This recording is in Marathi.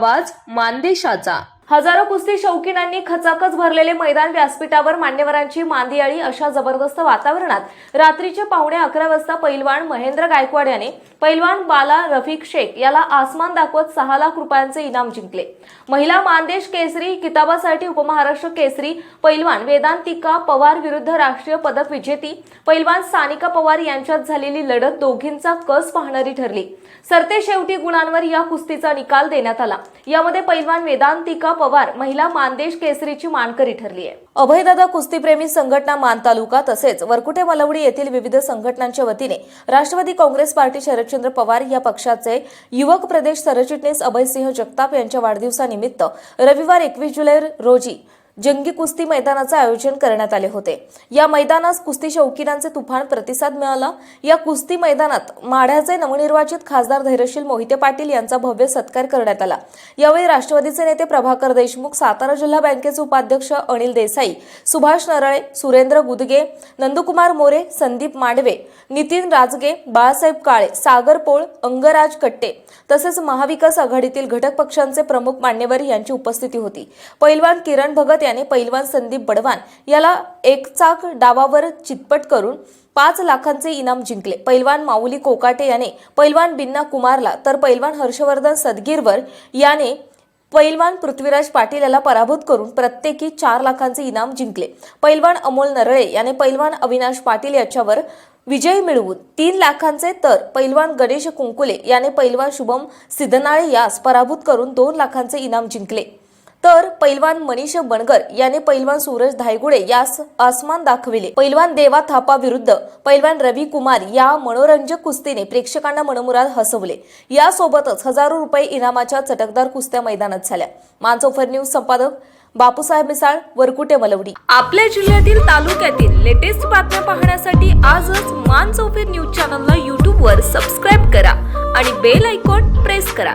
आवाज मानदेशाचा. हजारो कुस्ती शौकीनांनी खचाखच भरलेले मैदान व्यासपीठावर मान्यवरांची मांदियाळी अशा जबरदस्त वातावरणात रात्रीचे पावणे अकरा वाजता पैलवान महेंद्र गायकवाड याने पैलवान बाला रफिक शेख याला आसमान दाखवत सहा लाख रुपयांचे इनाम जिंकले. महिला मानदेश केसरी किताबासाठी उपमहाराष्ट्र केसरी पैलवान वेदांतिका पवार विरुद्ध राष्ट्रीय पदक विजेती पैलवान सानिका पवार यांच्यात झालेली लढत दोघींचा कस पाहणारी ठरली. सरते शेवटी गुणांवर या कुस्तीचा निकाल देण्यात आला. यामध्ये पैलवान वेदांतिका पवार महिला मानदेश केसरीची मानकरी ठरली आहे अभयदादा कुस्तीप्रेमी संघटना मान तालुका तसेच वरकुटे मलवडी येथील विविध संघटनांच्या वतीने राष्ट्रवादी काँग्रेस पार्टी शरदचंद्र पवार या पक्षाचे युवक प्रदेश सरचिटणीस अभयसिंह जगताप यांच्या वाढदिवसानिमित्त रविवार एकवीस जुलै रोजी जंगी कुस्ती मैदानाचे आयोजन करण्यात आले होते. या मैदानास कुस्ती शौकीनांचे तुफान प्रतिसाद मिळाला. या कुस्ती मैदानात माढ्याचे नवनिर्वाचित खासदार धैर्यशील मोहिते पाटील यांचा भव्य सत्कार करण्यात आला. यावेळी राष्ट्रवादीचे नेते प्रभाकर देशमुख सातारा जिल्हा बँकेचे उपाध्यक्ष अनिल देसाई सुभाष नरळे सुरेंद्र गुदगे नंदकुमार मोरे संदीप मांडवे नितीन राजगे बाळासाहेब काळे सागर पोळ अंगराज कट्टे तसेच महाविकास आघाडीतील घटक पक्षांचे प्रमुख मान्यवर यांची उपस्थिती होती. पैलवान किरण भगत याने पैलवान संदीप बडवान याला एक चाक डावावर चितपट करून पाच लाखांचे इनाम जिंकले. पैलवान माऊली कोकाटे याने पैलवान बिन्ना कुमारला तर पैलवान हर्षवर्धन सदगीरवर याने पैलवान पृथ्वीराज पाटील याला पराभूत करून प्रत्येकी चार लाखांचे इनाम जिंकले. पैलवान अमोल नरळे याने पैलवान अविनाश पाटील याच्यावर विजय मिळवून तीन लाखांचे तर पैलवान गणेश कुंकुले याने पैलवान शुभम सिद्धनाळे यास पराभूत करून दोन लाखांचे इनाम जिंकले. तर पैलवान मनीष बनगर याने पैलवान सूरज धायगुडे यास आसमान दाखविले. पैलवान देवा थापा विरुद्ध पैलवान रवी कुमार या मनोरंजक कुस्तीने प्रेक्षकांना मनमुराद हसवले. यासोबतच हजारो रुपये इनामाच्या चटकदार कुस्त्या मैदानात झाल्या. मानसोफर न्यूज संपादक बापूसाहेब मिसाळ वरकुटे मलवडी. आपल्या जिल्ह्यातील तालुक्यातील लेटेस्ट बातम्या पाहण्यासाठी आजच मान न्यूज चॅनलला यूट्यूबवर सबस्क्राईब करा आणि बेल आयकॉन प्रेस करा.